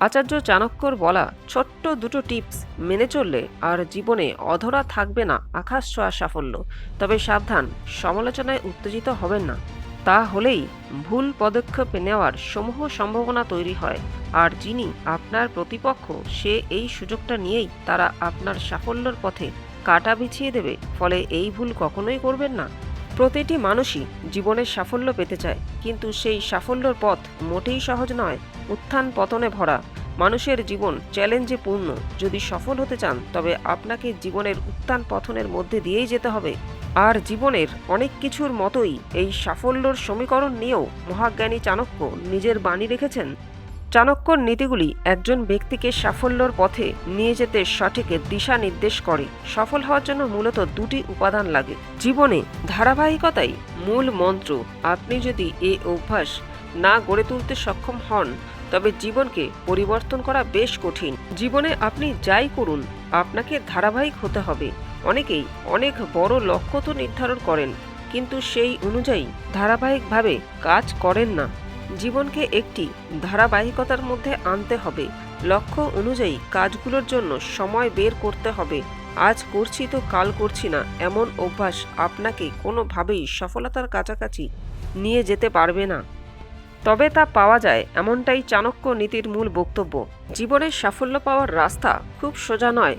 আচার্য চাণক্যর বলা ছোট্ট দুটো টিপস মেনে চললে আর জীবনে অধরা থাকবে না আকাশ ছোঁয়া সাফল্য। তবে সাবধান, সমালোচনায় উত্তেজিত হবেন না। তা হলেই ভুল পদক্ষেপ নেওয়ার সমূহ সম্ভাবনা তৈরি হয় আর যিনি আপনার প্রতিপক্ষ, সে এই সুযোগটা নিয়েই তারা আপনার সাফল্যর পথে কাটা বিছিয়ে দেবে। ফলে এই ভুল কখনোই করবেন না। প্রতিটি মানুষই জীবনের সাফল্য পেতে চায়। কিন্তু সেই সাফল্যর পথ মোটেই সহজ নয়। উত্থান পতনে ভরা। মানুষের জীবন চ্যালেঞ্জে পূর্ণ। যদি সফল হতে চান, তবে আপনাকে জীবনের উত্থান পথনের মধ্যে দিয়েই যেতে হবে। আর জীবনের অনেক কিছুর মতোই এই সাফল্যর সমীকরণ নিয়েও মহাজ্ঞানী চাণক্য নিজের বাণী রেখেছেন। চাণক্যর নীতিগুলি একজন ব্যক্তিকে সাফল্যর পথে নিয়ে যেতে সঠিক দিশা নির্দেশ করে। সফল হওয়ার জন্য মূলত দুটি উপাদান লাগে। জীবনে ধারাবাহিকতাই মূল মন্ত্র। আপনি যদি এ অভ্যাস না গড়ে তুলতে সক্ষম হন, তবে জীবনকে পরিবর্তন করা বেশ কঠিন। জীবনে আপনি যাই করুন, আপনাকে ধারাবাহিক হতে হবে। অনেকেই অনেক বড় লক্ষ্য তো নির্ধারণ করেন, কিন্তু সেই অনুযায়ী ধারাবাহিকভাবে কাজ করেন না। জীবনকে একটি ধারাবাহিকতার মধ্যে আনতে হবে। লক্ষ্য অনুযায়ী কাজগুলোর জন্য সময় বের করতে হবে। আজ করছি তো কাল করছি না, এমন অভ্যাস আপনাকে কোনোভাবেই সফলতার কাছাকাছি নিয়ে যেতে পারবে না। তবে তা পাওয়া যায়, এমনটাই চাণক্য নীতির মূল বক্তব্য। জীবনের সাফল্য পাওয়ার রাস্তা খুব সোজা নয়।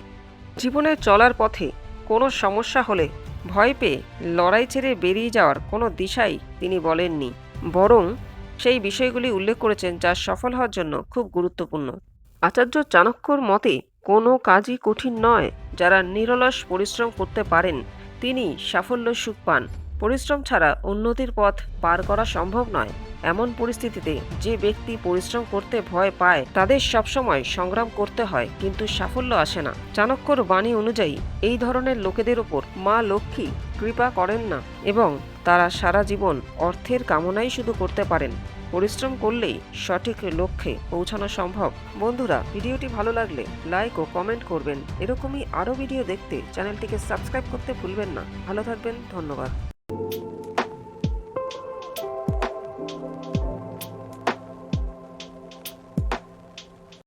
জীবনে চলার পথে কোনো সমস্যা হলে ভয় পেয়ে লড়াই ছেড়ে বেরিয়ে যাওয়ার কোনো দিশাই তিনি বলেননি। বরং সেই বিষয়গুলি উল্লেখ করেছেন যা সফল হওয়ার জন্য খুব গুরুত্বপূর্ণ। আচার্য চাণক্যর মতে, কোনো কাজই কঠিন নয়, যারা নিরলস পরিশ্রম করতে পারেন, তিনি সাফল্য সুখ পান। পরিশ্রম ছাড়া উন্নতির পথ পার করা সম্ভব নয়। এমন পরিস্থিতিতে যে ব্যক্তি পরিশ্রম করতে ভয় পায়, তাদের সবসময় সংগ্রাম করতে হয়, কিন্তু সাফল্য আসে না। চাণক্যর বাণী অনুযায়ী, এই ধরনের লোকেদের ওপর মা লক্ষ্মী কৃপা করেন না এবং তারা সারা জীবন অর্থের কামনাই শুধু করতে পারেন। পরিশ্রম করলেই সঠিক লক্ষ্যে পৌঁছানো সম্ভব। বন্ধুরা, ভিডিওটি ভালো লাগলে লাইক ও কমেন্ট করবেন। এরকমই আরও ভিডিও দেখতে চ্যানেলটিকে সাবস্ক্রাইব করতে ভুলবেন না। ভালো থাকবেন, ধন্যবাদ।